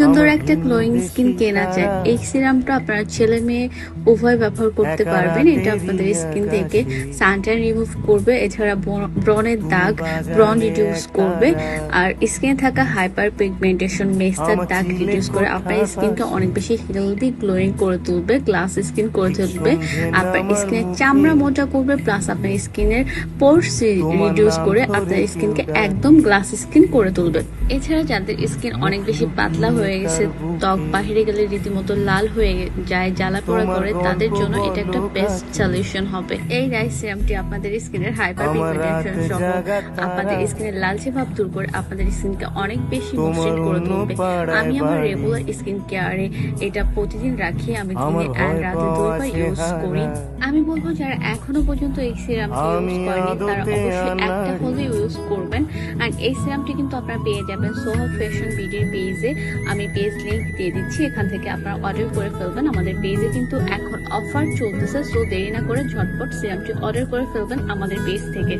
সুন্দর একটা glowing skin কেনা যায় এই সিরামটা আপনারা ছেলে মেয়ে উভয় ব্যবহার করতে পারবেন। এটা আপনাদের স্কিন থেকে সানটাইন রিমুভ করবে। এছাড়া ব্রনের দাগ ব্রন রিডিউস করবে। আর স্কিনে থাকা হাইপার পিগমেন্টেশন মেস্টার দাগ রিডিউস করে আপনার স্কিনকে অনেক বেশি হেলদি গ্লোয়িং করে তুলবে গ্লাস স্কিন করে তুলবে। আপনার স্কিনের চামড়া মোটা করবে প্লাস আপনার স্কিনের পোর্স রিডিউস করে আপনার স্কিনকে একদম গ্লাস স্কিন করে তুলবে। এছাড়া যাদের স্কিন অনেক বেশি পাতলা হয়ে গেছে ত্বক বাহিরে গেলে রীতিমতো লাল হয়ে যায় জ্বালা পোড়া করে তাদের জন্য এটা একটা বেস্ট সলিউশন হবে। এই রাইস সিরামটি আপনাদের স্কিনের হাইপার পিগমেন্টেশন সহ আপনাদের স্কিনের লালচে ভাব দূর করে আপনাদের স্কিনকে অনেক বেশি মসৃণ করে তুলবে। আমি আমার রেগুলার স্কিন কেয়ারে এটা প্রতিদিন রাখি আমি দিনে আর রাতে দুইবার ইউজ করি। আমি বলব যারা এখনও পর্যন্ত এই সিরামটি ইউজ করেনি তারা অবশ্যই একটা হলে ইউজ করবেন। আর এই সিরামটি কিন্তু আপনারা পেয়ে যাবেন সোহা ফ্যাশন বিডির পেজে আমি পেজ লিঙ্ক দিয়ে দিচ্ছি, এখান থেকে আপনারা অর্ডার করে ফেলবেন। আমাদের পেজে কিন্তু এখন অফার চলতেছে সো দেরি না করে ঝটপট সিরামটি অর্ডার করে ফেলবেন আমাদের পেজ থেকে।